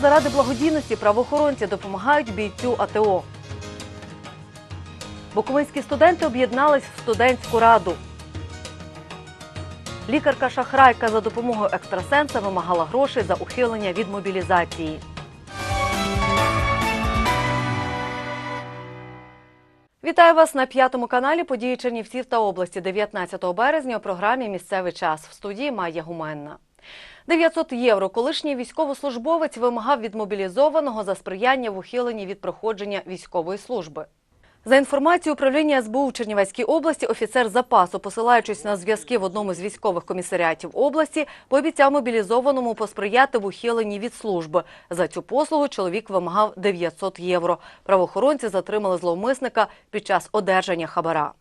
заради благодійності правоохоронці допомагають бійцю АТО. Буковинські студенти об'єднались в студентську раду. Лікарка-шахрайка за допомогою екстрасенса вимагала грошей за ухилення від мобілізації. Вітаю вас на п'ятому каналі події Чернівців та області 19 березня у програмі Місцевий час в студії Майя Гуменна. 900 євро колишній військовослужбовець вимагав від мобілізованого за сприяння в ухиленні від проходження військової служби. За інформацією управління СБУ в Чернівецькій області, офіцер запасу, посилаючись на зв'язки в одному з військових комісаріатів області, пообіцяв мобілізованому посприяти в ухиленні від служби. За цю послугу чоловік вимагав 900 євро. Правоохоронці затримали зловмисника під час одержання хабара.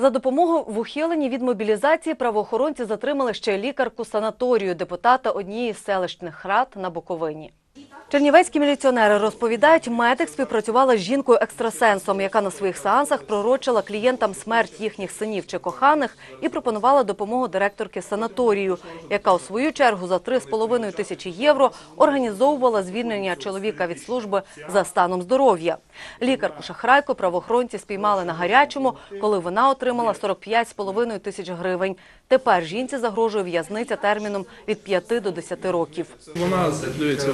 За допомогою в ухиленні від мобілізації правоохоронці затримали ще лікарку санаторію депутата однієї з селищних рад на Буковині. Чернівецькі міліціонери розповідають, медик співпрацювала з жінкою-екстрасенсом, яка на своїх сеансах пророчила клієнтам смерть їхніх синів чи коханих і пропонувала допомогу директорки санаторію, яка у свою чергу за 3,5 тисячі євро організовувала звільнення чоловіка від служби за станом здоров'я. Лікарку шахрайку правоохоронці спіймали на гарячому, коли вона отримала 45,5 тисяч гривень. Тепер жінці загрожує в'язниця терміном від 5 до 10 років. Вона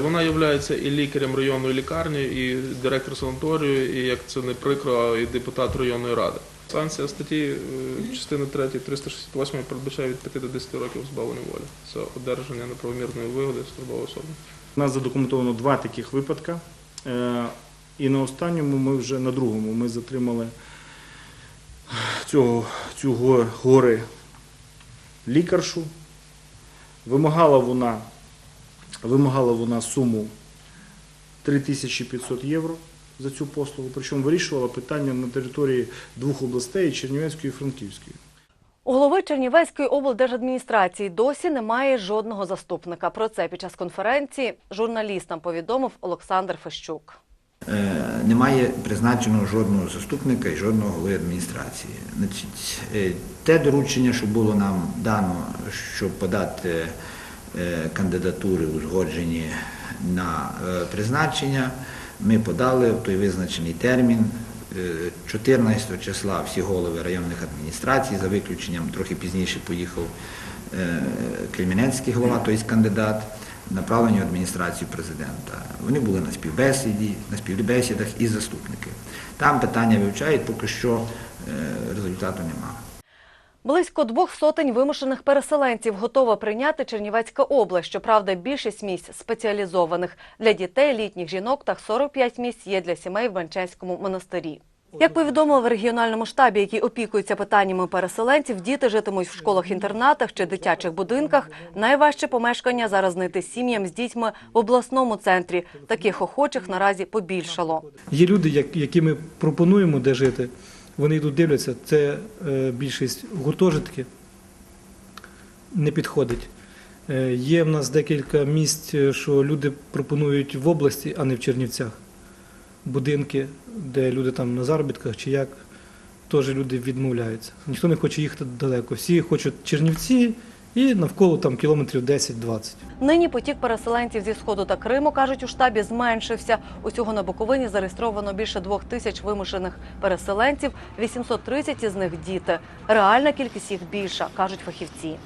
вона є і лікарем районної лікарні, і директор санаторію, і як це не прикро, і депутат районної ради. Санкція статті е, частини 3 368 передбачає від 5 до 10 років позбавлення волі. Це одержання неправомірної вигоди службової особи. У нас задокументовано два таких випадки. Е, І на останньому ми вже на другому ми затримали цього, цю гори лікаршу. Вимагала вона, вимагала вона суму 3500 євро за цю послугу, причому вирішувала питання на території двох областей Чернівецької і Франківської. У голови Чернівецької облдержадміністрації досі немає жодного заступника. Про це під час конференції журналістам повідомив Олександр Фещук. Е, Немає призначеного жодного заступника і жодного голови адміністрації. Значить, е, те доручення, що було нам дано, щоб подати е, кандидатури узгоджені на е, призначення, ми подали в той визначений термін. Е, 14 числа всі голови районних адміністрацій, за виключенням трохи пізніше поїхав е, Кремінецький голова, тобто кандидат, направлені в адміністрацію президента. Вони були на співбесіді, на співбесідах і заступники. Там питання вивчають, поки що е, результату немає. Близько двох сотень вимушених переселенців готова прийняти Чернівецька область. Щоправда, більшість місць спеціалізованих для дітей, літніх жінок та 45 місць є для сімей в Банчанському монастирі. Як повідомили в регіональному штабі, який опікується питаннями переселенців, діти житимуть в школах-інтернатах чи дитячих будинках. Найважче помешкання зараз знайти сім'ям з дітьми в обласному центрі. Таких охочих наразі побільшало. Є люди, як- які ми пропонуємо де жити, вони йдуть дивляться, це е, більшість гуртожитки не підходить. Е, Є в нас декілька місць, е, що люди пропонують в області, а не в Чернівцях. Будинки, де люди там на заробітках чи як, теж люди відмовляються. Ніхто не хоче їхати далеко. Всі хочуть Чернівці і навколо там кілометрів 10-20. Нині потік переселенців зі сходу та Криму кажуть у штабі зменшився. Усього на Буковині зареєстровано більше двох тисяч вимушених переселенців. 830 із них діти. Реальна кількість їх більша, кажуть фахівці.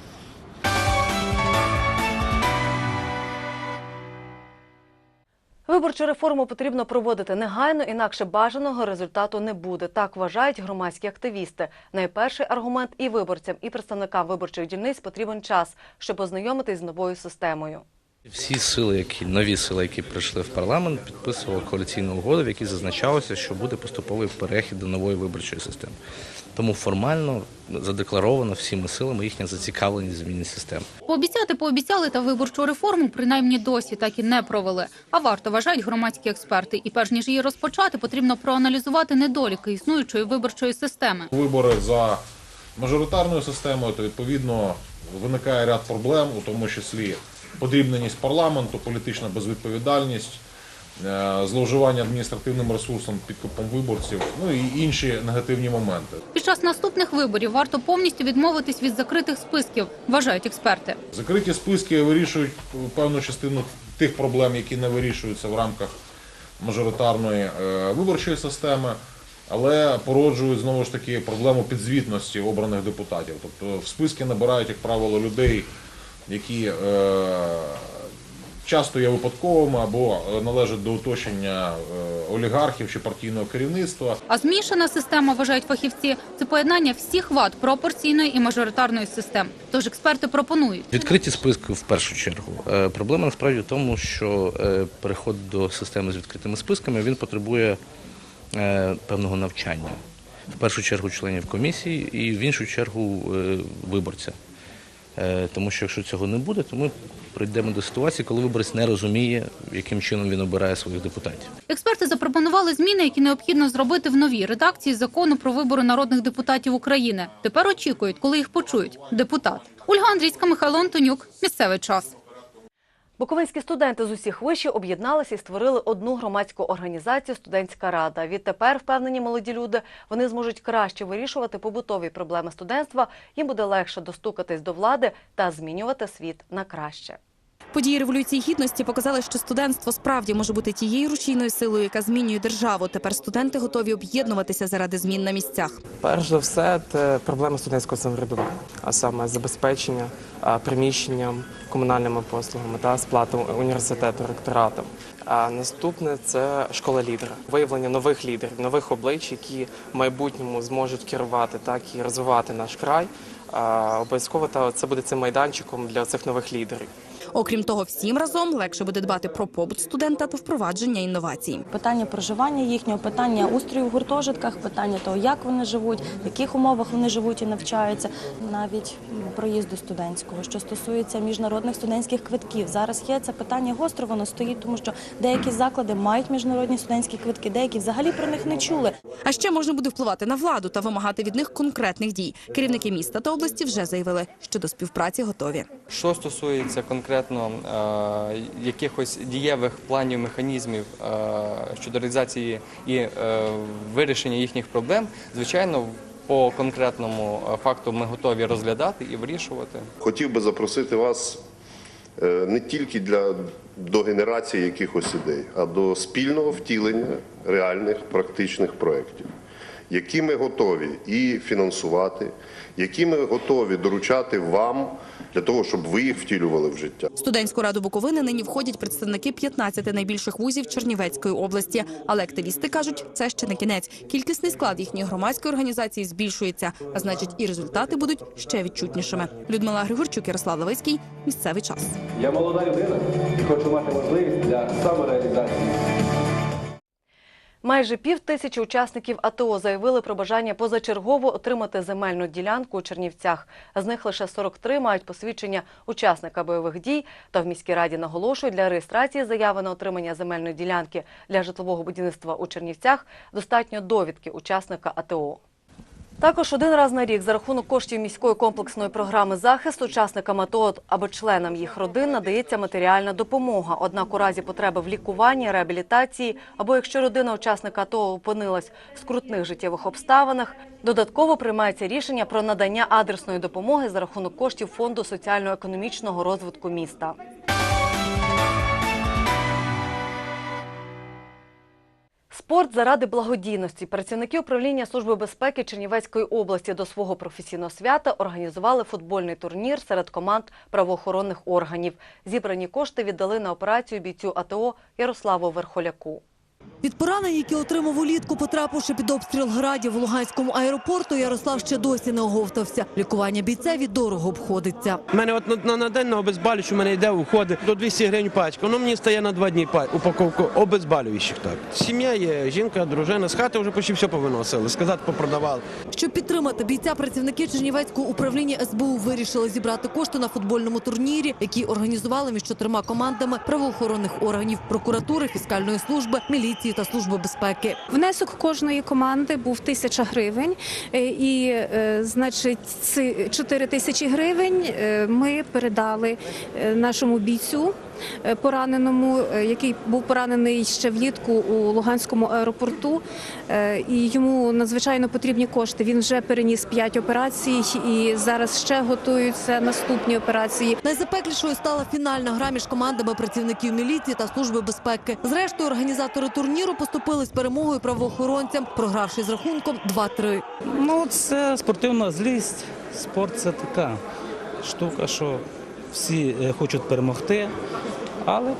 Виборчу реформу потрібно проводити негайно, інакше бажаного результату не буде. Так вважають громадські активісти. Найперший аргумент і виборцям, і представникам виборчих дільниць потрібен час, щоб ознайомитись з новою системою. Всі сили, які нові сили, які прийшли в парламент, підписували коаліційну угоду, в якій зазначалося, що буде поступовий перехід до нової виборчої системи. Тому формально задекларовано всіма силами їхня зацікавленість в зміні системи. Пообіцяти пообіцяли та виборчу реформу принаймні досі так і не провели. А варто вважають громадські експерти. І перш ніж її розпочати, потрібно проаналізувати недоліки існуючої виборчої системи. вибори за мажоритарною системою, то відповідно виникає ряд проблем, у тому числі подрібненість парламенту, політична безвідповідальність, зловживання адміністративним ресурсом підкупом виборців, ну і інші негативні моменти. Під час наступних виборів варто повністю відмовитись від закритих списків, вважають експерти. Закриті списки вирішують певну частину тих проблем, які не вирішуються в рамках мажоритарної е, виборчої системи, але породжують знову ж таки проблему підзвітності обраних депутатів. Тобто в списки набирають, як правило, людей, які е, часто є випадковими або е, належать до оточення е, олігархів чи партійного керівництва. А змішана система, вважають фахівці, це поєднання всіх вад пропорційної і мажоритарної систем. Тож експерти пропонують. Відкриті списки в першу чергу. Е, Проблема насправді в тому, що переход до системи з відкритими списками він потребує певного навчання. В першу чергу членів комісії і в іншу чергу виборця. Е, Тому що якщо цього не буде, то ми прийдемо до ситуації, коли виборець не розуміє, яким чином він обирає своїх депутатів. Експерти запропонували зміни, які необхідно зробити в новій редакції закону про вибори народних депутатів України. Тепер очікують, коли їх почують Депутат Ольга Андрійська, Михайло Антонюк. Місцевий час. Буковинські студенти з усіх вишів об'єдналися і створили одну громадську організацію Студентська рада. Відтепер, впевнені молоді люди, вони зможуть краще вирішувати побутові проблеми студентства. Їм буде легше достукатись до влади та змінювати світ на краще. Події революції гідності показали, що студентство справді може бути тією рушійною силою, яка змінює державу. Тепер студенти готові об'єднуватися заради змін на місцях. Перш за все, це проблема студентського самоврядування, а саме забезпечення приміщенням, комунальними послугами та сплата університету ректоратом. А наступне це школа лідера, виявлення нових лідерів, нових облич, які в майбутньому зможуть керувати так і розвивати наш край. Обов'язково та це буде цим майданчиком для цих нових лідерів. Окрім того, всім разом легше буде дбати про побут студента та впровадження інновацій. Питання проживання їхнього, питання устрою в гуртожитках, питання того, як вони живуть, в яких умовах вони живуть і навчаються, навіть проїзду студентського, що стосується міжнародних студентських квитків. Зараз є це питання гостро, воно стоїть, тому що деякі заклади мають міжнародні студентські квитки, деякі взагалі про них не чули. А ще можна буде впливати на владу та вимагати від них конкретних дій. Керівники міста та області вже заявили, що до співпраці готові. Що стосується конкретно е, якихось дієвих планів, механізмів е, щодо реалізації і е, вирішення їхніх проблем, звичайно, по конкретному факту ми готові розглядати і вирішувати. Хотів би запросити вас не тільки для до генерації якихось ідей, а до спільного втілення реальних практичних проєктів, які ми готові і фінансувати, які ми готові доручати вам для того, щоб ви їх втілювали в життя. В студентську раду Буковини нині входять представники 15 найбільших вузів Чернівецької області. Але активісти кажуть, це ще не кінець. Кількісний склад їхньої громадської організації збільшується, а значить, і результати будуть ще відчутнішими. Людмила Григорчук, Ярослав Лавицький. Місцевий час. Я молода людина і хочу мати можливість для самореалізації. Майже пів тисячі учасників АТО заявили про бажання позачергово отримати земельну ділянку у Чернівцях. З них лише 43 мають посвідчення учасника бойових дій. Та в міській раді наголошують, для реєстрації заяви на отримання земельної ділянки для житлового будівництва у Чернівцях достатньо довідки учасника АТО. Також один раз на рік за рахунок коштів міської комплексної програми захисту учасникам АТО або членам їх родин надається матеріальна допомога. Однак у разі потреби в лікуванні, реабілітації або якщо родина учасника АТО опинилась в скрутних життєвих обставинах, додатково приймається рішення про надання адресної допомоги за рахунок коштів фонду соціально-економічного розвитку міста. Спорт заради благодійності. Працівники управління Служби безпеки Чернівецької області до свого професійного свята організували футбольний турнір серед команд правоохоронних органів. Зібрані кошти віддали на операцію бійцю АТО Ярославу Верхоляку. Від поранень, які отримав улітку, потрапивши під обстріл градів в Луганському аеропорту, Ярослав ще досі не оговтався. Лікування бійцеві дорого обходиться. У мене от на, на, на день на обезболюючу, у мене йде уходить до 200 гривень пачка. Воно мені стає на два дні па- упаковку обезболюючих. Так. Сім'я є, жінка, дружина, з хати вже почти все повиносили, сказати попродавали. Щоб підтримати бійця, працівники Чернівецького управління СБУ вирішили зібрати кошти на футбольному турнірі, який організували між чотирма командами правоохоронних органів прокуратури, фіскальної служби, міліції та служби безпеки. Внесок кожної команди був тисяча гривень, Е, і е, значить ці чотири тисячі гривень е, ми передали нашому бійцю пораненому, е, який був поранений ще влітку у Луганському аеропорту. Е, І йому надзвичайно потрібні кошти. Він вже переніс 5 операцій і зараз ще готуються наступні операції. Найзапеклішою стала фінальна гра між командами працівників міліції та служби безпеки. Зрештою, організатори турніру поступили з перемогою правоохоронцям, програвши з рахунком 2-3. Ну, це спортивна злість. Спорт це така штука, що всі е, хочуть перемогти, але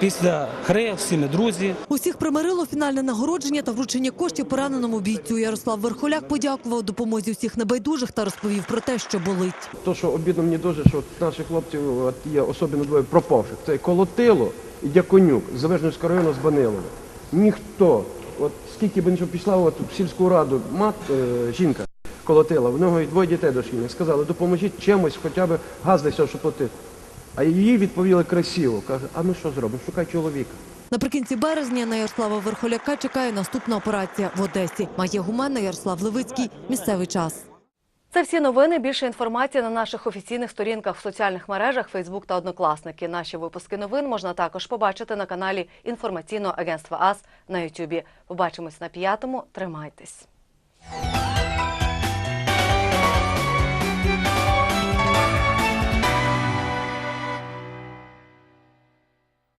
після гри всі ми друзі. Усіх примирило фінальне нагородження та вручення коштів пораненому бійцю. Ярослав Верхоляк подякував допомозі всіх небайдужих та розповів про те, що болить. То, що обідно мені дуже, що от наших хлопців от є особливо двоє пропавших. Це Колотило і Дяконюк з Завижницького району з Банилова. Ніхто, от скільки б не пішла от, в сільську раду, мат, е, жінка колотила, в нього і двоє дітей дошкільних. Сказали, допоможіть чимось, хоча б газ десь, щоб платити. А їй відповіли красиво. Каже, а ми що зробимо? Шукай чоловіка. Наприкінці березня на Ярослава Верхоляка чекає наступна операція в Одесі. Має гуменна Ярослав Левицький. Місцевий час. Це всі новини. Більше інформації на наших офіційних сторінках в соціальних мережах Фейсбук та Однокласники. Наші випуски новин можна також побачити на каналі інформаційного агентства АС на Ютубі. Побачимось на п'ятому. Тримайтесь.